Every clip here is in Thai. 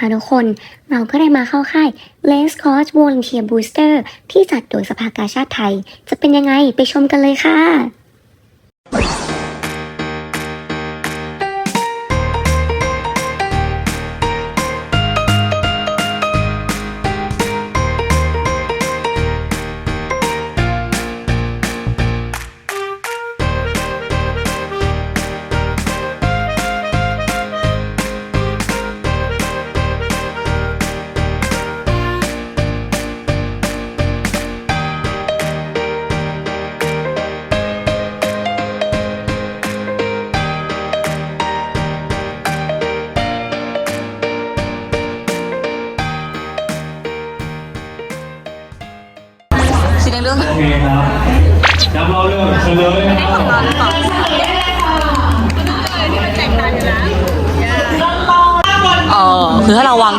นะคะทุกคน เราก็ได้มาเข้าค่าย Lens Coach Volunteer Booster ที่จัดโดยสภากาชาติไทย จะเป็นยังไงไปชมกันเลยค่ะ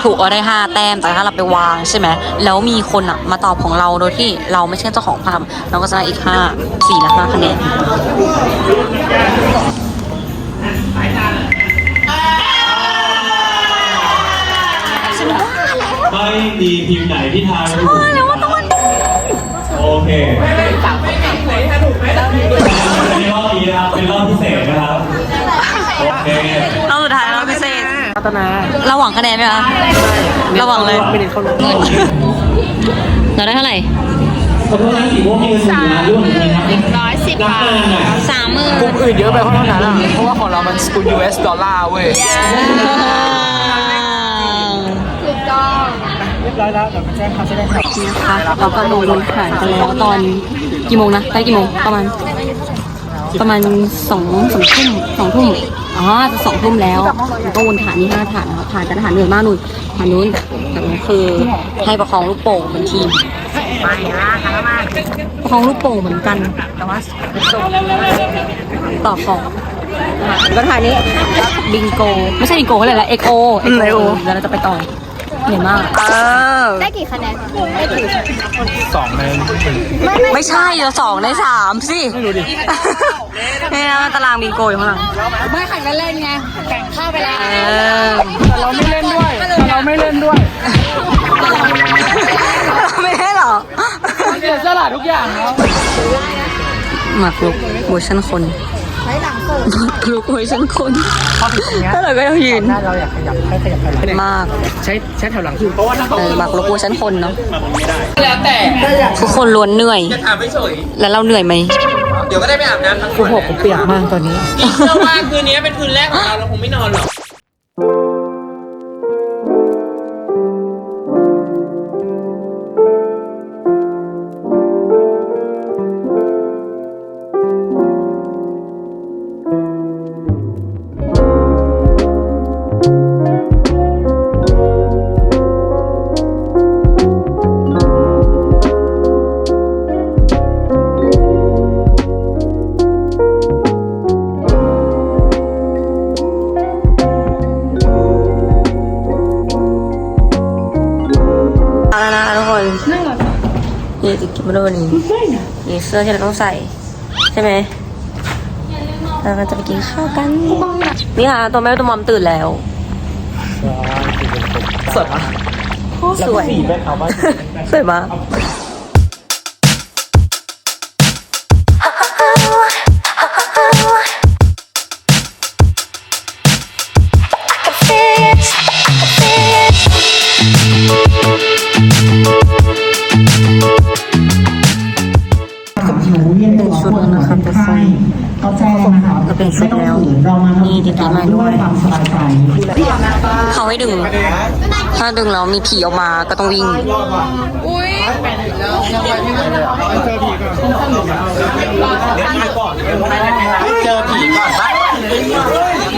ถูกเราได้ 5 แต้มแต่ถ้าเราไปวางใช่ไหมแล้วมีคนอะมาตอบของเราโดยที่เราไม่ใช่เจ้าของภาพเราก็จะได้อีก 5 4และ5คะแนนไม่มีทีมไหนที่ทายถูกโอเคในรอบนี้นะครับเป็นรอบพิเศษนะครับโอเค พัฒนาเราหวังคะแนนไหมคะเราหวังเลย ไม่เน้นเข้าเงินเราได้เท่าไหร่ขอโทษนะสีม่วงมีเงินสูงนะร่วมนะครับร้อยสิบบาทสามหมื่นกลุ่มอื่นเยอะไปเพราะเท่านั้นอะเพราะว่าของเรามันสกุล US ดอลลาร์เว้ยนะคะเราก็ลงบนฐานกันแล้วตอนกี่โมงนะไปกี่โมงประมาณ ประมาณสองสองทุ่มสองทุ่ม อ๋อจะสองทุ่มแล้วแล้วก็วนฐานนี้ห้าฐานนะครับฐานแต่ละฐานเหนื่อยมากนู่นฐานนู้นฐานนู้นคือให้ประคองลูกโป่งเป็นทีมประคองลูกโป่งเหมือนกัน แต่ว่าต่อของแล้วก็ฐานนี้บิงโก ไม่ใช่บิงโกเขาเลยกอะไรเอ็กโอเอ็กโอแล้วเราจะไปต่อ เหนื่อยมากได้กี่คะแนนได้กี่สองในไม่ใช่เราสองในสามสิ ไม่รู้ดินี่นะตารางบิงโกอยู่ข้างหลัง ไม่แข่งเล่นๆไงแข่งเข้าไปแล้วเออ แต่เราไม่เล่นด้วยแต่เราไม่เล่นด้วยไม่ได้หรอเสียสละทุกอย่างแล้วหมากรุกเวอร์ชันคน หมากรุกเวอร์ชันคนพอถึงตรงเนี้ยถ้าเราก็ยังยืนหน้าเราอยากขยับให้ขยับไปหลังมากใช้ใช้แถวหลังคือเพราะว่าถ้าเออหมากรุกเวอร์ชันคนเนาะแล้วแต่ทุกคนล้วนเหนื่อย จะถามไม่เฉยแล้วเราเหนื่อยไหมเดี๋ยวก็ได้ไปอาบน้ำทั้งกูหกผมเปียกมากตอนนี้จริงเชื่อว่าคืนนี้เป็นคืนแรกของเราเราคงไม่นอนหรอก มาดูนี่นี่เสื้อที่เราต้องใส่ ใช่ไหมเราก็จะไปกินข้าวกัน นี่ค่ะตัวแม่ตัวมอมตื่นแล้ว สวยปะสวยสีไปเขาบ้านสวยมาก เป็นชุดนะครับทุกคนเข้าใจเลยนะคะก็เป็นชุดแล้วเรามามีดิจิมาด้วยสบายใจเขาให้ดึง ถ้าดึงแล้วมีผีออกมาก็ต้องวิ่งอุ้ยเจอผีก่อนปะน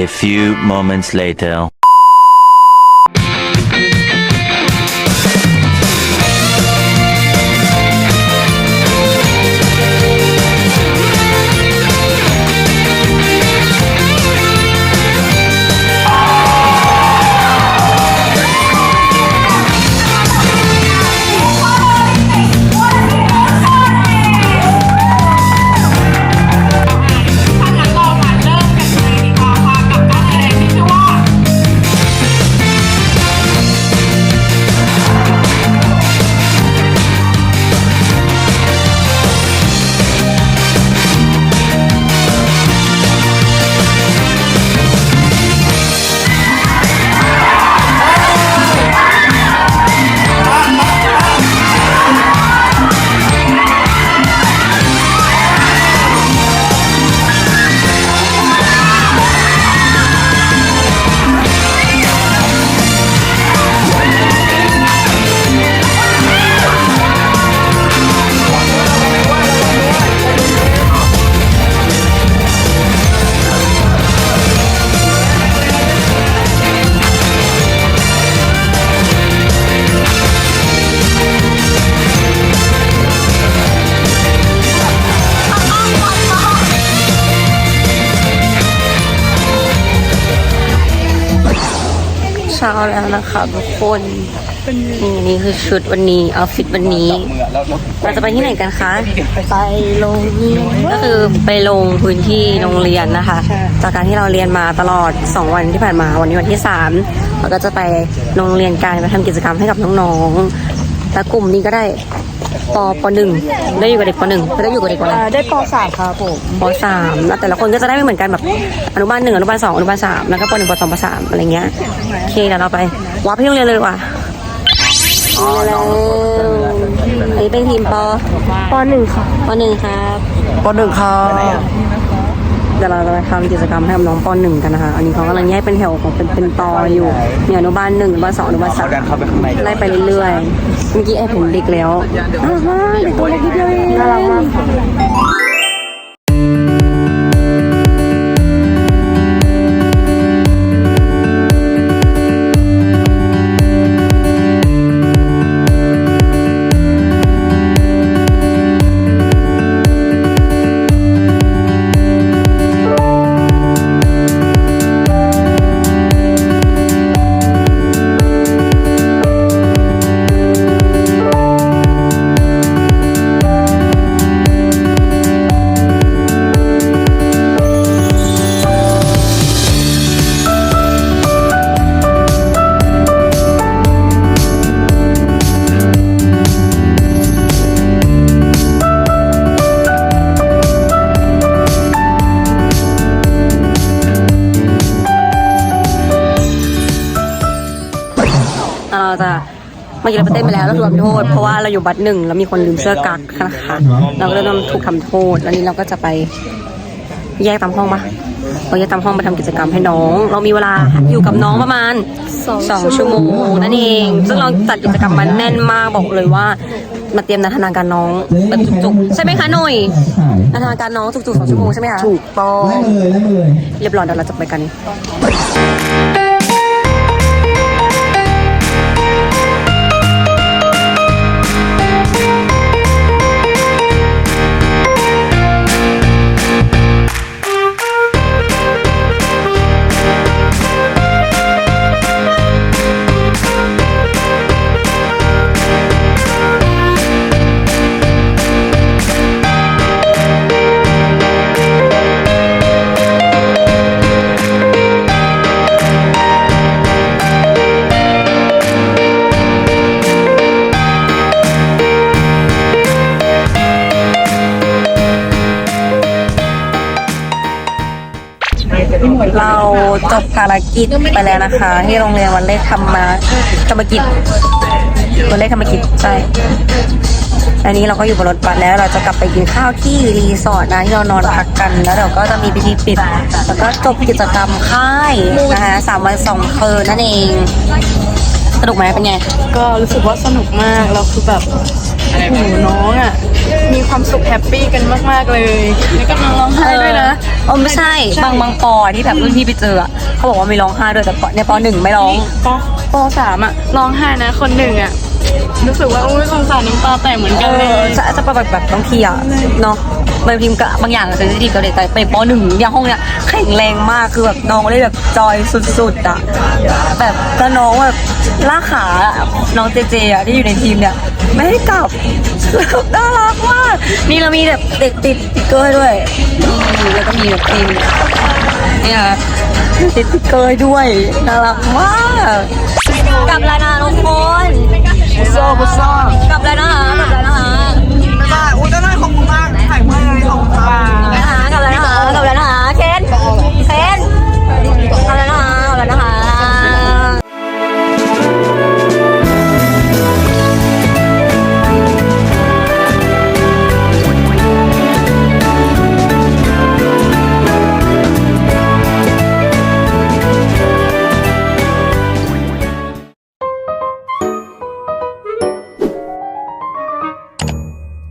A few moments later. เช้าแล้วนะคะทุกคนนี่นี่คือชุดวันนี้เอาฟิตวันนี้ เราจะไปที่ไหนกันคะ ไปโรงเรียนก็คือไปลงพื้นที่โรงเรียนนะคะ จากการที่เราเรียนมาตลอด 2 วันที่ผ่านมาวันนี้วันที่ 3 เราก็จะไปโรงเรียนการไปทำกิจกรรมให้กับน้องๆและกลุ่มนี้ก็ได้ ปปหนึ่งได้อยู่กับเด็กปหนึ่งไม่ได้อยู่กับเด็กปอะไรได้ปสามครับผมปสามแล้วแต่ละคนก็จะได้ไม่เหมือนกันแบบอนุบาลหนึ่งอนุบาลสองอนุบาลสามแล้วก็ปหนึ่งปสองปสามอะไรเงี้ยโอเคเดี๋ยวเราไปวัดที่โรงเรียนเลยดีกว่าแล้วอันนี้เป็นทีมปปหนึ่งค่ะปหนึ่งครับปหนึ่งครับ เดี๋ยวเราจะไปทำกิจกรรมให้กับน้องปหนึ่งกันนะคะ อันนี้เขากำลังแยกเป็นแถวของเป็นเป็นตออยู่มีอนุบาลหนึ่งอนุบาลสองอนุบาลสามไล่ไปเรื่อยๆ เมื่อกี้แอบเห็นเด็กแล้วอ้าวเด็กตัวเล็กนิดเดียวเองน่ารักมาก เราจะเมื่อกี้เราไปเต้นไปแล้วเราถูกทำโทษ เพราะว่าเราอยู่บัตรหนึ่งแล้วมีคนลืมเสื้อกั๊กนะคะเราก็เลยต้องถูกทำโทษแล้วนี้เราก็จะไปแยกตามห้องปะเราแยกตามห้องไปทำกิจกรรมให้น้อง เรามีเวลาอยู่กับน้องประมาณสองชั่วโมงนั่นเอง ซึ่งเราจัดกิจกรรมมาแน่นมากบอกเลยว่ามาเตรียมนันทนาการน้องแบบจุกๆใช่ไหมคะหน่ยนันทนาการน้องจุกๆสองชั่วโมงใช่ไหมคะถูกต้องเรียบร้อยเดี๋ยวเราจะไปกัน ภารกิจไปแล้วนะคะ ที่โรงเรียนวันเลขธรรมะธรรมกิจวันเลขธรรมกิจใช่อันนี้เราก็อยู่บนรถบัสแล้วเราจะกลับไปกินข้าวที่รีสอร์ทนะที่เรานอนพักกันแล้วเดี๋ยวก็จะมีพิธีปิด แล้วก็จบกิจกรรมค่ายนะคะสามวันสองคืนนั่นเองสนุกไหมเป็นไง ก็รู้สึกว่าสนุกมากแล้วคือแบบ หนูน้องอะ มีความสุขแฮปปี้กันมาก ๆ เลย แล้วก็ร้องไห้ด้วยนะ เออไม่ใช่ บางบางปอที่แบบรุ่นพี่ไปเจออะเขาบอกว่าไม่ร้องไห้ด้วยแต่ปอในปอหนึ่งไม่ร้องปปสามอะร้องไห้นะ คนหนึ่งอะ รู้สึกว่าอุ้ยสงสารน้ำตาแตกเหมือนเอกันเลอย จะจะแบบแบบบางทีอะเนาะ บางทีมันก็บางอย่างเซนซิทีฟกับเด็กแต่ไปปหนึ่งเนี่ยห้องเนี้ยแข็งแรงมากคือแบบน้องได้แบบจอยสุดๆอะแบบแล้วน้องแบบล่ากขาอะน้องเจเจอะที่อยู่ในทีมเนี่ยไม่ให้กลับน่ารักมากนี่เรามีแบบเด็กติดสติ๊กเกอร์ด้วยนี่แล้วก็มีแบบทีมเนี่ยติดสติ๊กเกอร์ด้วยน่ารักมากกลับแล้วนะทุกคนโซ่บุซ่ากลับแล้วนะคะกลับแล้วนะ กถ่ายเมื่อไงขอบคุณค่ะนะคะกลับแล้วนะคะกลับแล้วนะคะ